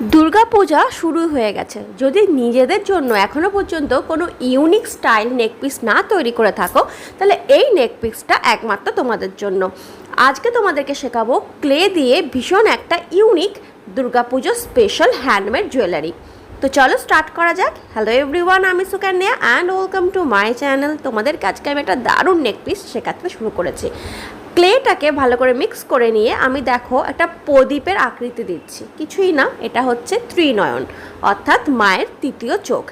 দুর্গাপূজা শুরু হয়ে গেছে। যদি নিজেদের জন্য এখনও পর্যন্ত কোনো ইউনিক স্টাইল নেকপিস না তৈরি করে থাকো, তাহলে এই নেকপিসটা একমাত্র তোমাদের জন্য। আজকে তোমাদেরকে শেখাবো ক্লে দিয়ে ভীষণ একটা unique Durga Puja special handmade jewellery তো চলো স্টার্ট করা যাক। হ্যালো এভরিওয়ান আমি Sukanya and welcome to my channel তোমাদের আজকে আমি একটা দারুণ নেকপিস শেখাতে শুরু করেছি। ক্লেটাকে ভালো করে মিক্স করে নিয়ে আমি দেখো একটা প্রদীপের আকৃতি দিচ্ছি। কিছুই না, এটা হচ্ছে ত্রিনয়ন, অর্থাৎ মায়ের তৃতীয় চোখ।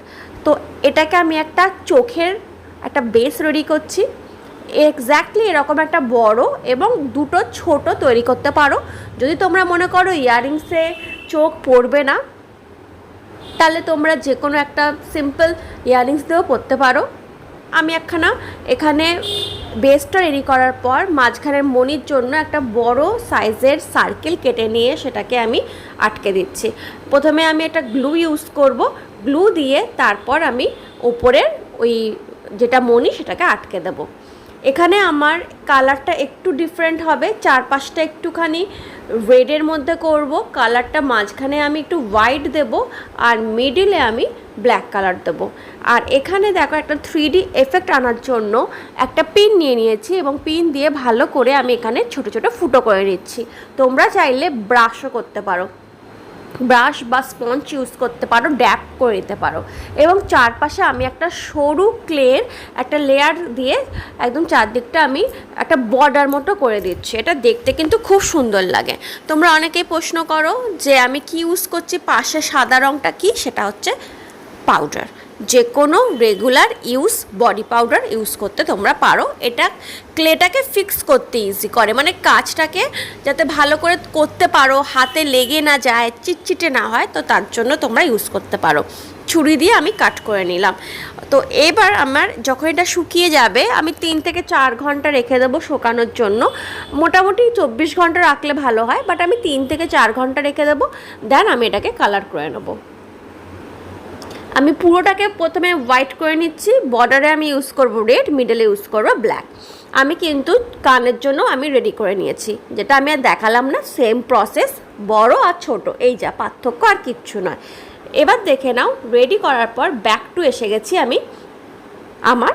তো এটাকে আমি একটা চোখের একটা বেস রেডি করছি। এক্স্যাক্টলি এরকম একটা বড় এবং দুটো ছোট তৈরি করতে পারো। যদি তোমরা মনে করো ইয়াররিংসে চোখ পড়বে না, তাহলে তোমরা যে কোনো একটা সিম্পল ইয়াররিংস দিয়েও পরতে পারো। আমি একখানা এখানে বেসটা রেডি করার পর মাঝখানের মনির জন্য একটা বড় সাইজের সার্কেল কেটে নিয়ে সেটাকে আমি আটকে দিচ্ছি। প্রথমে আমি একটা গ্লু ইউজ করব। গ্লু দিয়ে তারপর আমি ওপরের ওই যেটা মনি সেটাকে আটকে দেবো। এখানে আমার কালারটা একটু ডিফারেন্ট হবে, চারপাশটা একটুখানি রেডের মধ্যে করব, কালারটা মাঝখানে আমি একটু হোয়াইট দেব আর মিডিলে আমি ব্ল্যাক কালার দেবো। আর এখানে দেখো একটা থ্রি এফেক্ট আনার জন্য একটা পিন নিয়ে নিয়েছি এবং পিন দিয়ে ভালো করে আমি এখানে ছোট ছোট ফুটো করে নিচ্ছি। তোমরা চাইলে ব্রাশও করতে পারো। ব্রাশ বা স্পঞ্জ ইউজ করতে পারো ড্যাপ করে দিতে পারো। এবং চারপাশে আমি একটা সরু ক্লের একটা লেয়ার দিয়ে একদম চারদিকটা আমি একটা বর্ডার মতো করে দিচ্ছি। এটা দেখতে কিন্তু খুব সুন্দর লাগে। তোমরা অনেকেই প্রশ্ন করো যে আমি কি ইউজ করছি, পাশে সাদা রঙটা কি? সেটা হচ্ছে পাউডার যে কোনো regular use body powder use করতে তোমরা পারো। এটা ক্লেটাকে ফিক্স করতে ইজি করে। মানে কাজটাকে যাতে ভালো করে করতে পারো, হাতে লেগে না যায়, চিটচিটে না হয়, তো তার জন্য তোমরা ইউজ করতে পারো। ছুরি দিয়ে আমি কাট করে নিলাম। তো এবার আমার যখন এটা শুকিয়ে যাবে, আমি তিন থেকে চার ঘণ্টা রেখে দেবো শুকানোর জন্য। মোটামুটি চব্বিশ ঘণ্টা রাখলে ভালো হয় বাট আমি তিন থেকে চার ঘণ্টা রেখে দেবো। দেন আমি এটাকে কালার করে নেব। আমি পুরোটাকে প্রথমে হোয়াইট করে নিচ্ছি বর্ডারে আমি ইউজ করব রেড মিডলে ইউজ করব ব্ল্যাক আমি কিন্তু কানের জন্য আমি রেডি করে নিয়েছি। যেটা আমি আর দেখালাম না সেম প্রসেস বড় আর ছোট। এই যা, পার্থক্য আর কিচ্ছু নয়। এবার দেখে নাও রেডি করার পর ব্যাক টু এসে গেছি আমি আমার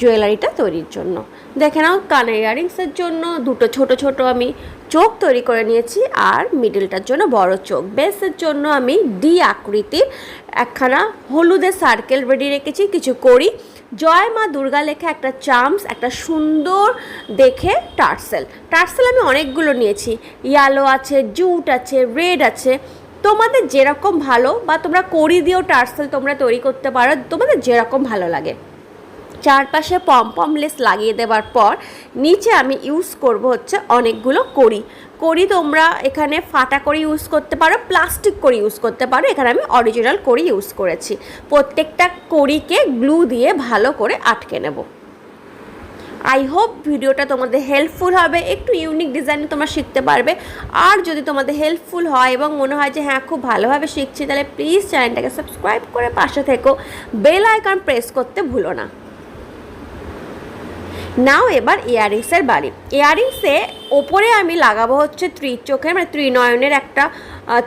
জুয়েলারিটা তৈরির জন্য। দেখে নাও, কানের ইয়ারিংসের জন্য দুটো ছোট ছোট আমি চোখ তৈরি করে নিয়েছি আর মিডিলটার জন্য বড় চোখ। বেসের জন্য আমি ডি আকৃতির একখানা হলুদের সার্কেল রেডি রেখেছি, কিছু করি। জয় মা দুর্গা লেখা একটা চামস একটা সুন্দর দেখে টার্সেল। টার্সেল আমি অনেকগুলো নিয়েছি। ইয়ালো আছে জুট আছে রেড আছে। তোমাদের যেরকম ভালো বা তোমরা করি দিয়েও টার্সেল তোমরা তৈরি করতে পারো, তোমাদের যেরকম ভালো লাগে। চারপাশে পম লেস লাগিয়ে দেওয়ার পর নিচে আমি ইউজ করব হচ্ছে অনেকগুলো কড়ি। কড়ি তোমরা এখানে ফাটা করে ইউজ করতে পারো প্লাস্টিক করে ইউজ করতে পারো। এখানে আমি অরিজিনাল করি ইউজ করেছি। প্রত্যেকটা কড়িকে গ্লু দিয়ে ভালো করে আটকে নেব। আই হোপ ভিডিওটা তোমাদের হেল্পফুল হবে। একটু ইউনিক ডিজাইনে তোমরা শিখতে পারবে। আর যদি তোমাদের হেল্পফুল হয় এবং মনে হয় যে হ্যাঁ খুব ভালোভাবে শিখছি, তাহলে প্লিজ চ্যানেলটাকে সাবস্ক্রাইব করে পাশে থেকো। বেল আইকন প্রেস করতে ভুলো না। নাও এবার ইয়াররিংসের বাড়ি। ইয়াররিংসে ওপরে আমি লাগাবো হচ্ছে ত্রিচোখের মানে ত্রিনয়নের একটা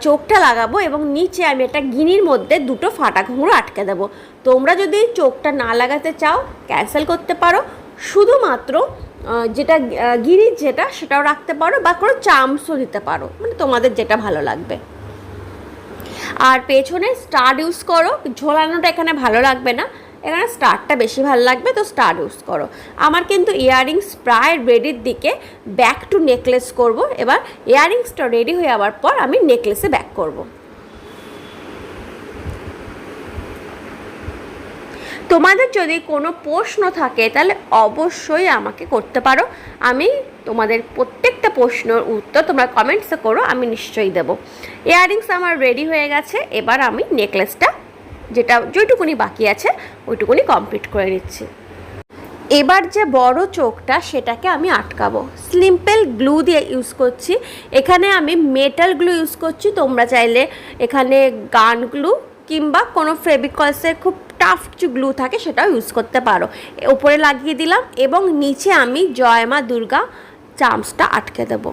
চোখটা লাগাবো এবং নিচে আমি একটা গিনির মধ্যে দুটো ফাটা ঘুঙুর আটকে দেবো। তোমরা যদি চোখটা না লাগাতে চাও, ক্যান্সেল করতে পারো। শুধুমাত্র যেটা গিরির যেটা, সেটাও রাখতে পারো বা কোনো চামসও দিতে পারো। মানে তোমাদের যেটা ভালো লাগবে। আর পেছনে স্টার ইউজ করো। ঝোলানোটা এখানে ভালো লাগবে না। এখানে স্টারটা বেশি ভালো লাগবে, তো স্টার ইউজ করো। আমার কিন্তু ইয়াররিংস প্রায় রেডির দিকে ব্যাক টু নেকলেস করব। এবার ইয়াররিংসটা রেডি হয়ে যাওয়ার পর আমি নেকলেসে ব্যাক করব। তোমাদের যদি কোনো প্রশ্ন থাকে, তাহলে অবশ্যই আমাকে করতে পারো। আমি তোমাদের প্রত্যেকটা প্রশ্নের উত্তর তোমরা কমেন্টসে করো, আমি নিশ্চয়ই দেবো। ইয়াররিংস আমার রেডি হয়ে গেছে, এবার আমি নেকলেসটা যেটা যেটুকুনি বাকি আছে, ওইটুকুনি কমপ্লিট করে নিচ্ছি। এবার যে বড় চোখটা, সেটাকে আমি আটকাবো। সিম্পল গ্লু দিয়ে ইউজ করছি। এখানে আমি মেটাল গ্লু ইউজ করছি। তোমরা চাইলে এখানে গান গ্লু কিংবা কোনো ফেবিকলসের খুব টাফ যে গ্লু থাকে, সেটাও ইউজ করতে পারো। ওপরে লাগিয়ে দিলাম এবং নিচে আমি জয় মা দুর্গা চামচটা আটকে দেবো।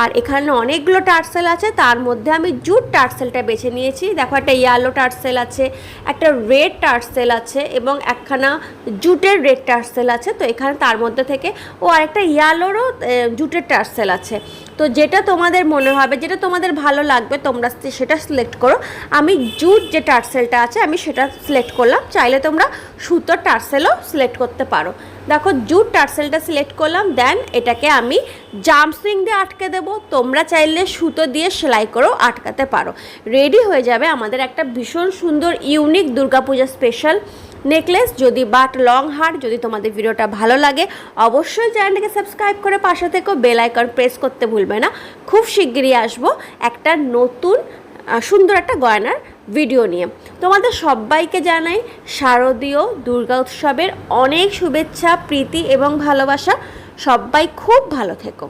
আর এখানে অনেকগুলো টার্সেল আছে, তার মধ্যে আমি জুট টার্সেলটা বেছে নিয়েছি। দেখো, একটা ইয়েলো টার্সেল আছে, একটা রেড টার্সেল আছে এবং একখানা জুটের রেড টার্সেল আছে। তো এখানে তার মধ্যে থেকে, ও আরেকটা ইয়েলোরও জুটের টার্সেল আছে। তো যেটা তোমাদের মনে হবে, যেটা তোমাদের ভালো লাগবে, তোমরা সেটা সিলেক্ট করো। আমি জুট যে টার্সেলটা আছে, আমি সেটা সিলেক্ট করলাম। চাইলে তোমরা সুতোর টার্সেলও সিলেক্ট করতে পারো। দেখো, জুট টার্সেলটা সিলেক্ট করলাম দেন এটাকে আমি জামসুইং দিয়ে আটকে দেব, তোমরা চাইলে সুতো দিয়ে সেলাই করেও আটকাতে পারো। রেডি হয়ে যাবে আমাদের একটা ভীষণ সুন্দর ইউনিক দুর্গাপূজা স্পেশাল নেকলেস যদি বাট লং হার্ট যদি তোমাদের ভিডিওটা ভালো লাগে, অবশ্যই চ্যানেলটাকে সাবস্ক্রাইব করে পাশে থেকেও বেল প্রেস করতে ভুলবে না। খুব শিগগিরই আসব একটা নতুন সুন্দর একটা গয়নার ভিডিও নিয়ে। তোমাদের সবাইকে জানাই শারদীয় দুর্গা উৎসবের অনেক শুভেচ্ছা, প্রীতি এবং ভালোবাসা। সবাই খুব ভালো থেকো।